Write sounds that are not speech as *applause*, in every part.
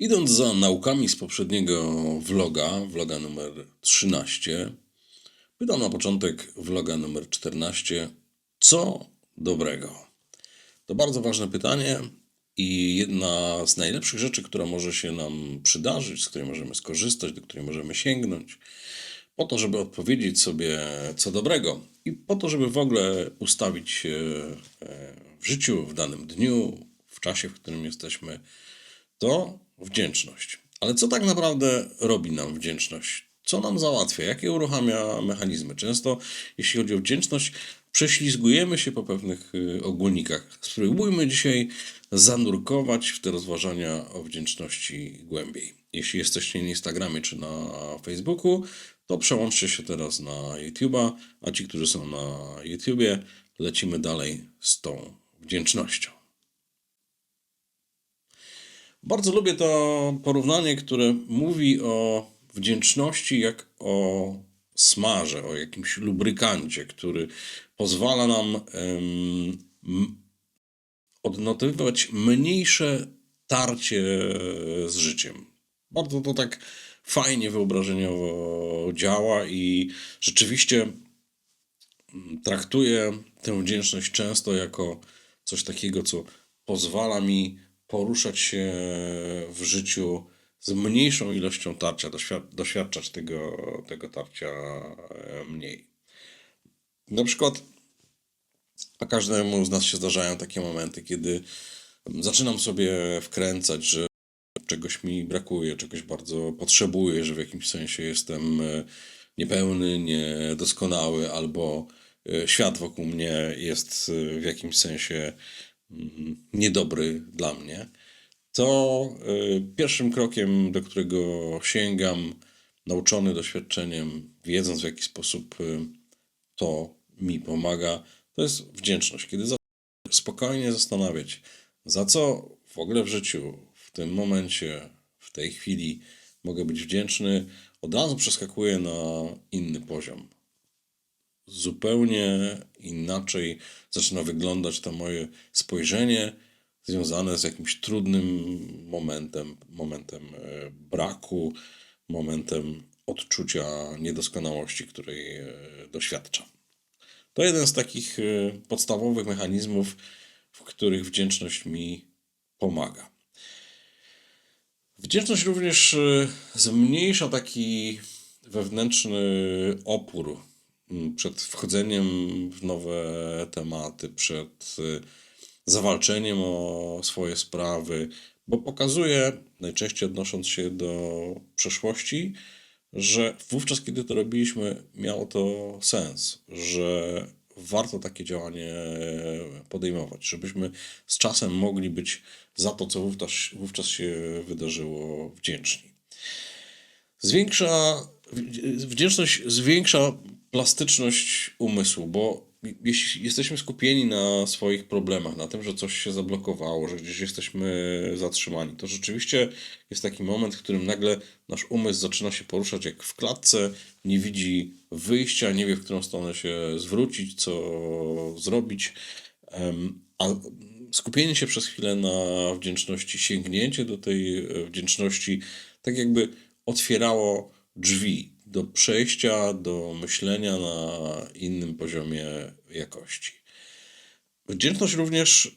Idąc za naukami z poprzedniego vloga, vloga numer 13, pytam na początek vloga numer 14, co dobrego? To bardzo ważne pytanie i jedna z najlepszych rzeczy, która może się nam przydarzyć, z której możemy skorzystać, do której możemy sięgnąć, po to, żeby odpowiedzieć sobie, co dobrego i po to, żeby w ogóle ustawić się e, w życiu, w danym dniu, w czasie, w którym jesteśmy, to wdzięczność. Ale co tak naprawdę robi nam wdzięczność? Co nam załatwia? Jakie uruchamia mechanizmy? Często, jeśli chodzi o wdzięczność, prześlizgujemy się po pewnych y, ogólnikach. Spróbujmy dzisiaj zanurkować w te rozważania o wdzięczności głębiej. Jeśli jesteście na Instagramie czy na Facebooku, to przełączcie się teraz na YouTube'a, a ci, którzy są na YouTubie, lecimy dalej z tą wdzięcznością. Bardzo lubię to porównanie, które mówi o wdzięczności jak o smarze, o jakimś lubrykancie, który pozwala nam em, m- odnotowywać mniejsze tarcie z życiem. Bardzo to tak fajnie wyobrażeniowo działa i rzeczywiście traktuję tę wdzięczność często jako coś takiego, co pozwala mi poruszać się w życiu z mniejszą ilością tarcia, doświad- doświadczać tego, tego tarcia e, mniej. Na przykład, a każdemu z nas się zdarzają takie momenty, kiedy zaczynam sobie wkręcać, że czegoś mi brakuje, czegoś bardzo potrzebuję, że w jakimś sensie jestem e, niepełny, niedoskonały, albo e, świat wokół mnie jest w jakimś sensie niedobry dla mnie, to e, pierwszym krokiem, do którego sięgam, nauczony doświadczeniem, wiedząc w jaki sposób e, to mi pomaga, to jest wdzięczność. Kiedy spokojnie zastanawiać, za co w ogóle w życiu, w tym momencie, w tej chwili mogę być wdzięczny, od razu przeskakuję na inny poziom. Zupełnie inaczej zaczyna wyglądać to moje spojrzenie związane z jakimś trudnym momentem, momentem e, braku, momentem odczucia niedoskonałości, której e, doświadczam. To jeden z takich e, podstawowych mechanizmów, w których wdzięczność mi pomaga. Wdzięczność również zmniejsza taki wewnętrzny opór przed wchodzeniem w nowe tematy, przed e, zawalczeniem o swoje sprawy, bo pokazuje, najczęściej odnosząc się do przeszłości, że wówczas, kiedy to robiliśmy, miało to sens, że warto takie działanie podejmować, żebyśmy z czasem mogli być za to, co wówczas, wówczas się wydarzyło, wdzięczni. Zwiększa, wdzięczność zwiększa plastyczność umysłu, bo jeśli jesteśmy skupieni na swoich problemach, na tym, że coś się zablokowało, że gdzieś jesteśmy zatrzymani, to rzeczywiście jest taki moment, w którym nagle nasz umysł zaczyna się poruszać jak w klatce, nie widzi wyjścia, nie wie, w którą stronę się zwrócić, co zrobić. A skupienie się przez chwilę na wdzięczności, sięgnięcie do tej e, wdzięczności, tak jakby otwierało drzwi do przejścia, do myślenia na innym poziomie jakości. Wdzięczność również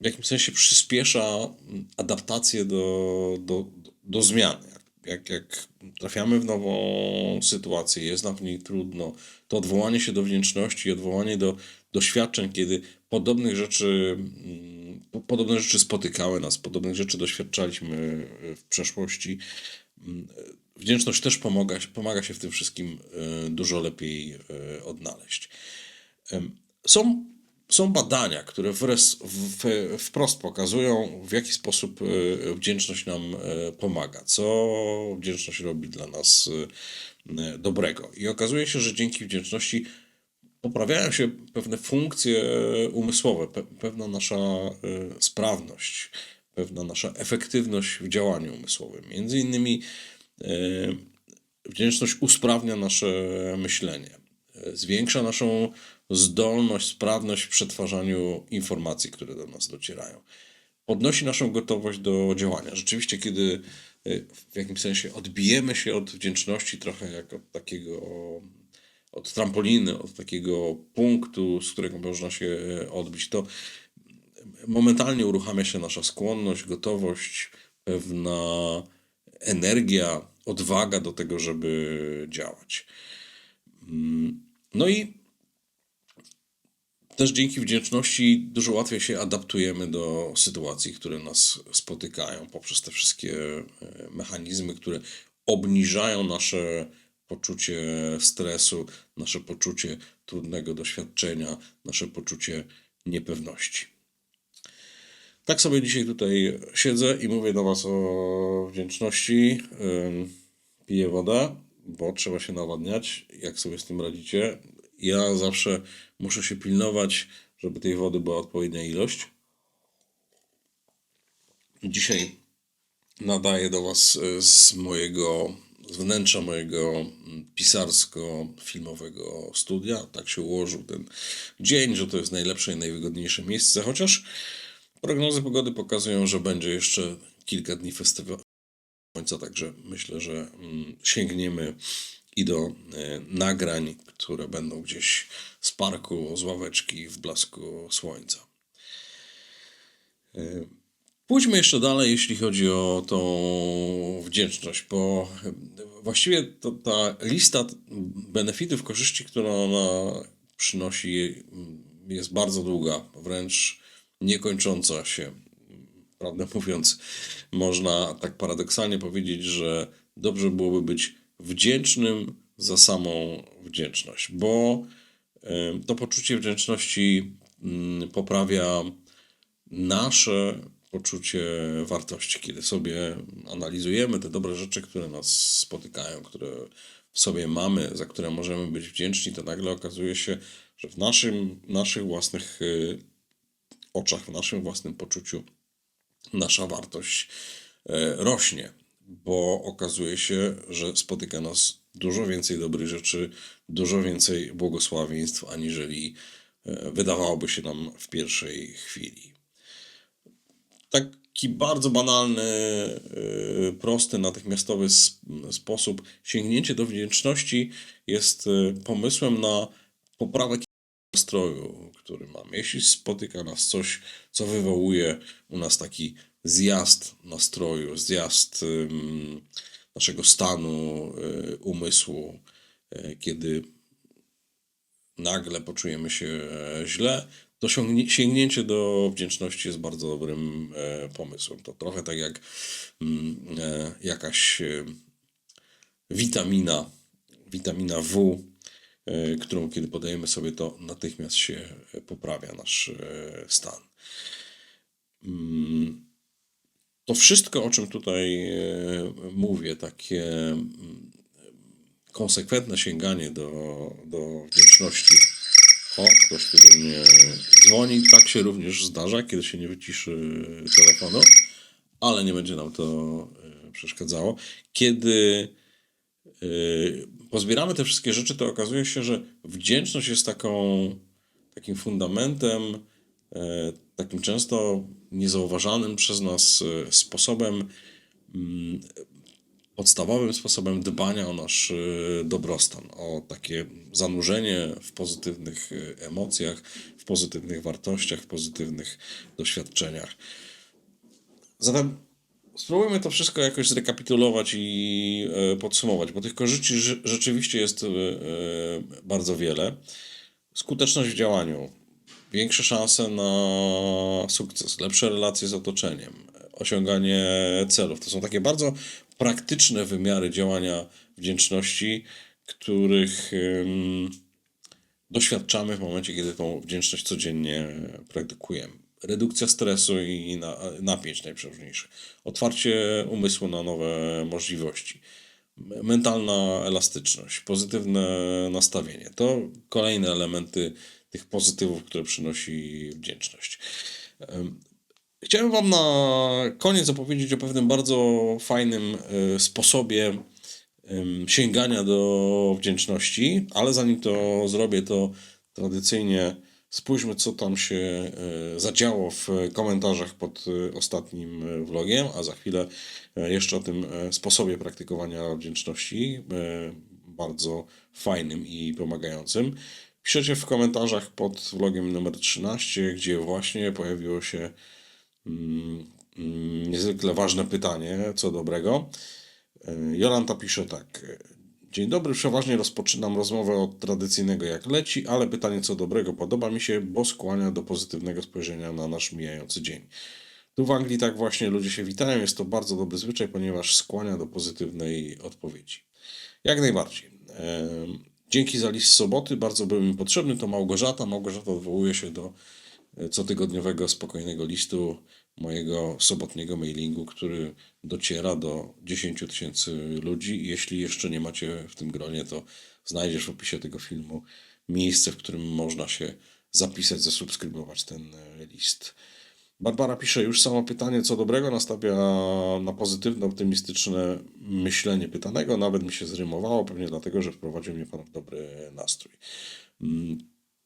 w jakimś sensie przyspiesza adaptację do, do, do zmiany. Jak, jak trafiamy w nową sytuację, jest nam w niej trudno, to odwołanie się do wdzięczności, odwołanie do doświadczeń, kiedy podobnych rzeczy, mm, po- podobne rzeczy spotykały nas, podobnych rzeczy doświadczaliśmy w przeszłości. Wdzięczność też pomaga, pomaga się w tym wszystkim e, dużo lepiej e, odnaleźć. Są, są badania, które w, wprost pokazują, w jaki sposób e, wdzięczność nam pomaga, co wdzięczność robi dla nas dobrego. I okazuje się, że dzięki wdzięczności poprawiają się pewne funkcje umysłowe, pe, pewna nasza sprawność, pewna nasza efektywność w działaniu umysłowym. Między innymi Wdzięczność usprawnia nasze myślenie, e, zwiększa naszą zdolność, sprawność w przetwarzaniu informacji, które do nas docierają. podnosi naszą gotowość do działania. Rzeczywiście, kiedy y, w jakimś sensie odbijemy się od wdzięczności trochę jak od takiego, od trampoliny, od takiego punktu, z którego można się odbić, to momentalnie uruchamia się nasza skłonność, gotowość, pewna energia, odwaga do tego, żeby działać. Mm, No i też dzięki wdzięczności dużo łatwiej się adaptujemy do sytuacji, które nas spotykają, poprzez te wszystkie e, mechanizmy, które obniżają nasze poczucie stresu, nasze poczucie trudnego doświadczenia, nasze poczucie niepewności. Tak sobie dzisiaj tutaj siedzę i mówię do Was o wdzięczności. Piję wodę, bo trzeba się nawadniać. Jak sobie z tym radzicie? Ja zawsze muszę się pilnować, żeby tej wody była odpowiednia ilość. Dzisiaj nadaję do Was y, z mojego, z wnętrza mojego mm, pisarsko-filmowego studia. Tak się ułożył ten dzień, że to jest najlepsze i najwygodniejsze miejsce, chociaż prognozy pogody pokazują, że będzie jeszcze kilka dni festiwalu słońca, także myślę, że mm, sięgniemy i do e, nagrań, które będą gdzieś z parku, z ławeczki w blasku słońca. E, Pójdźmy jeszcze dalej, jeśli chodzi o tą wdzięczność, bo właściwie to, ta lista benefitów, korzyści, które ona przynosi, jest bardzo długa, wręcz niekończąca się. Prawdę mówiąc, można tak paradoksalnie powiedzieć, że dobrze byłoby być wdzięcznym za samą wdzięczność, bo to poczucie wdzięczności mm, poprawia nasze poczucie wartości, kiedy sobie analizujemy te dobre rzeczy, które nas spotykają, które w sobie mamy, za które możemy być wdzięczni, to nagle okazuje się, że w naszym, naszych własnych y, oczach, w naszym własnym poczuciu nasza wartość e, rośnie, bo okazuje się, że spotyka nas dużo więcej dobrych rzeczy, dużo więcej błogosławieństw, aniżeli e, wydawałoby się nam w pierwszej chwili. Taki bardzo banalny, e, prosty, natychmiastowy sposób sięgnięcie do wdzięczności jest pomysłem na poprawę nastroju, który mamy. Jeśli spotyka nas coś, co wywołuje u nas taki zjazd nastroju, zjazd naszego stanu y, umysłu, y, kiedy nagle poczujemy się e, źle, to sięgnięcie do wdzięczności jest bardzo dobrym e, pomysłem. To trochę tak jak mm, e, jakaś witamina, witamina W, którą kiedy podajemy sobie, to natychmiast się e, poprawia nasz e, stan. Mm, To wszystko, o czym tutaj e, mówię, takie mm, konsekwentne sięganie do, do wdzięczności. O, ktoś tu do mnie dzwoni. Tak się również zdarza, kiedy się nie wyciszy telefonu, ale nie będzie nam to e, przeszkadzało. Kiedy pozbieramy te wszystkie rzeczy, to okazuje się, że wdzięczność jest taką, takim fundamentem, e, takim często niezauważanym przez nas e, sposobem, podstawowym sposobem dbania o nasz dobrostan, o takie zanurzenie w pozytywnych emocjach, w pozytywnych wartościach, w pozytywnych doświadczeniach. Zatem spróbujmy to wszystko jakoś zrekapitulować i e, podsumować, bo tych korzyści rze- rzeczywiście jest e, e, bardzo wiele. Skuteczność w działaniu, większe szanse na sukces, lepsze relacje z otoczeniem, osiąganie celów. To są takie bardzo praktyczne wymiary działania wdzięczności, których doświadczamy w momencie, kiedy tą wdzięczność codziennie praktykujemy. Redukcja stresu i na, napięć najprzeróżniejszych. Otwarcie umysłu na nowe możliwości. Mentalna elastyczność, pozytywne nastawienie. To kolejne elementy tych pozytywów, które przynosi wdzięczność. Em, Chciałem Wam na koniec opowiedzieć o pewnym bardzo fajnym e, sposobie sięgania do wdzięczności, ale zanim to zrobię, to tradycyjnie spójrzmy, co tam się e, zadziało w komentarzach pod e, ostatnim e, vlogiem, a za chwilę jeszcze o tym sposobie praktykowania wdzięczności, bardzo fajnym i pomagającym. Piszecie w komentarzach pod vlogiem numer 13, gdzie właśnie pojawiło się mm, mm, niezwykle ważne pytanie, co dobrego. Jolanta pisze tak. Dzień dobry, przeważnie rozpoczynam rozmowę od tradycyjnego jak leci, ale pytanie co dobrego podoba mi się, bo skłania do pozytywnego spojrzenia na nasz mijający dzień. Tu w Anglii tak właśnie ludzie się witają, jest to bardzo dobry zwyczaj, ponieważ skłania do pozytywnej odpowiedzi. Jak najbardziej. Dzięki za list z soboty, bardzo był mi potrzebny, to Małgorzata. Małgorzata odwołuje się do e, cotygodniowego spokojnego listu mojego sobotniego mailingu, który dociera do 10 tysięcy ludzi. Jeśli jeszcze nie macie w tym gronie, to znajdziesz w opisie tego filmu miejsce, w którym można się zapisać, zasubskrybować ten e, list. Barbara pisze, już samo pytanie co dobrego nastawia na pozytywne, optymistyczne myślenie pytanego. Nawet mi się zrymowało, pewnie dlatego, że wprowadził mnie Pan w dobry nastrój.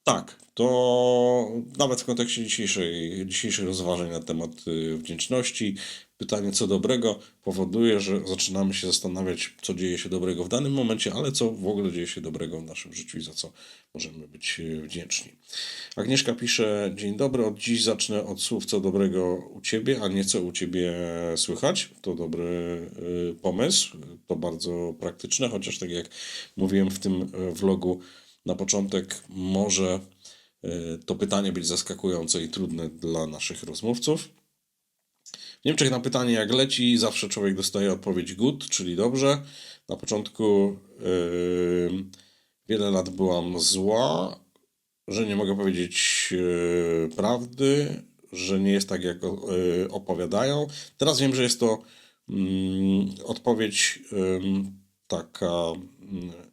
Tak, to nawet w kontekście dzisiejszej, dzisiejszych rozważań na temat y, wdzięczności, pytanie co dobrego powoduje, że zaczynamy się zastanawiać, co dzieje się dobrego w danym momencie, ale co w ogóle dzieje się dobrego w naszym życiu i za co możemy być y, wdzięczni. Agnieszka pisze, dzień dobry, od dziś zacznę od słów co dobrego u Ciebie, a nie co u Ciebie słychać. To dobry y, pomysł, to bardzo praktyczne, chociaż tak jak mówiłem w tym vlogu, na początek może y, to pytanie być zaskakujące i trudne dla naszych rozmówców. W Niemczech na pytanie jak leci, zawsze człowiek dostaje odpowiedź good, czyli dobrze. Na początku yy, wiele lat byłam zła, że nie mogę powiedzieć yy, prawdy, że nie jest tak jak yy, opowiadają. Teraz wiem, że jest to mm, odpowiedź ym, taka mm,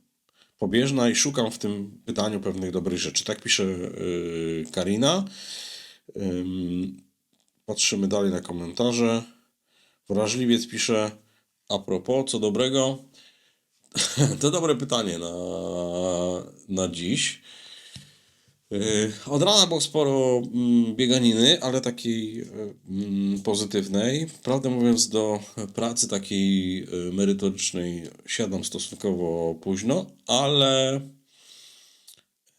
pobieżna i szukam w tym pytaniu pewnych dobrych rzeczy. Tak pisze yy, Karina. Ym, Patrzymy dalej na komentarze. Wrażliwiec pisze a propos, co dobrego? *laughs* To dobre pytanie na, na dziś. Yy, Od rana było sporo mm, bieganiny, ale takiej yy, mm, pozytywnej. Prawdę mówiąc, do pracy takiej yy, merytorycznej siadam stosunkowo późno, ale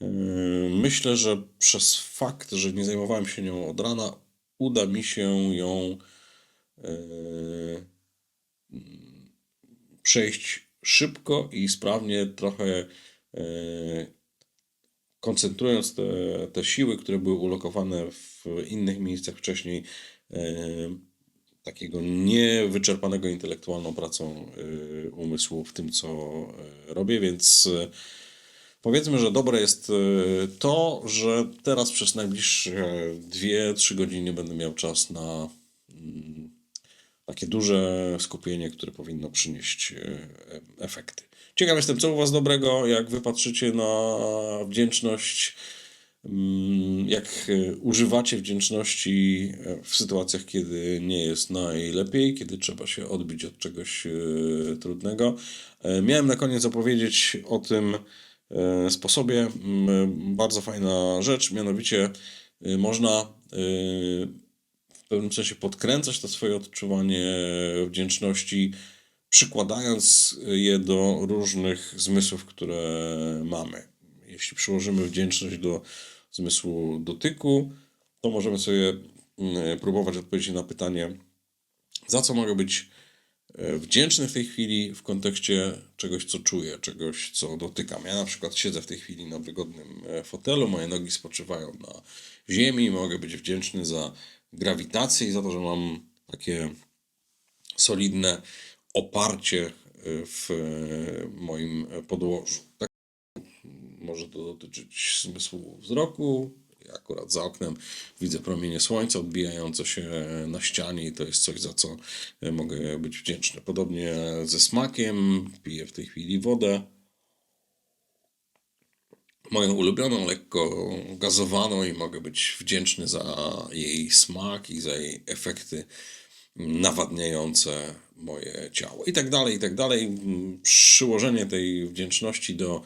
yy, myślę, że przez fakt, że nie zajmowałem się nią od rana, uda mi się ją yy, przejść szybko i sprawnie, trochę koncentrując te, te siły, które były ulokowane w innych miejscach wcześniej, yy, takiego niewyczerpanego intelektualną pracą yy, umysłu w tym, co yy, robię, więc Powiedzmy, że dobre jest to, że teraz przez najbliższe 2-3 godziny będę miał czas na mm, takie duże skupienie, które powinno przynieść efekty. Ciekaw jestem, co u Was dobrego, jak Wy patrzycie na wdzięczność, mm, jak y, używacie wdzięczności w sytuacjach, kiedy nie jest najlepiej, kiedy trzeba się odbić od czegoś y, trudnego. E, Miałem na koniec opowiedzieć o tym, e, sposobie. Bardzo fajna rzecz, mianowicie można w pewnym sensie podkręcać to swoje odczuwanie wdzięczności, przykładając je do różnych zmysłów, które mamy. Jeśli przyłożymy wdzięczność do zmysłu dotyku, to możemy sobie mm, próbować odpowiedzieć na pytanie, za co mogę być e, wdzięczny w tej chwili w kontekście czegoś, co czuję, czegoś, co dotykam. Ja na przykład siedzę w tej chwili na wygodnym e, fotelu, moje nogi spoczywają na ziemi, mogę być wdzięczny za grawitację i za to, że mam takie solidne oparcie e, w e, moim podłożu. Tak może to dotyczyć zmysłu wzroku. Ja akurat za oknem widzę promienie słońca odbijające się na ścianie i to jest coś, za co mogę być wdzięczny. Podobnie ze smakiem. Piję w tej chwili wodę. Moją ulubioną, lekko gazowaną i mogę być wdzięczny za jej smak i za jej efekty nawadniające moje ciało. I tak dalej, i tak dalej. Przyłożenie tej wdzięczności do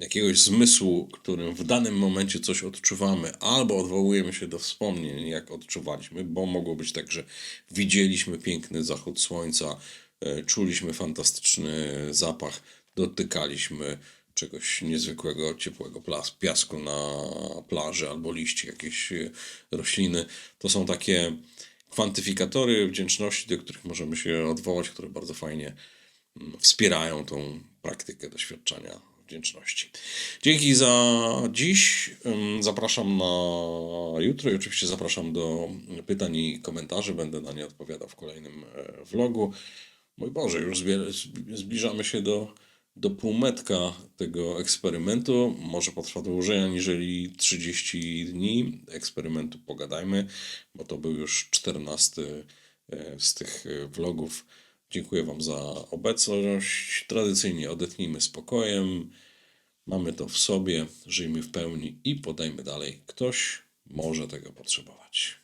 jakiegoś zmysłu, którym w danym momencie coś odczuwamy, albo odwołujemy się do wspomnień, jak odczuwaliśmy, bo mogło być tak, że widzieliśmy piękny zachód słońca, e, czuliśmy fantastyczny zapach, dotykaliśmy czegoś niezwykłego, ciepłego piasku na plaży albo liści jakiejś e, rośliny. To są takie kwantyfikatory wdzięczności, do których możemy się odwołać, które bardzo fajnie mm, wspierają tą praktykę doświadczania wdzięczności. Dzięki za dziś. Zapraszam na jutro i oczywiście zapraszam do pytań i komentarzy. Będę na nie odpowiadał w kolejnym e, vlogu. Mój Boże, już zbliżamy się do, do półmetka tego eksperymentu. Może potrwa dłużej aniżeli 30 dni eksperymentu. Pogadajmy, bo to był już 14 e, z tych e, vlogów. Dziękuję Wam za obecność. Tradycyjnie odetnijmy spokojem. Mamy to w sobie, żyjmy w pełni i podajmy dalej. Ktoś może tego potrzebować.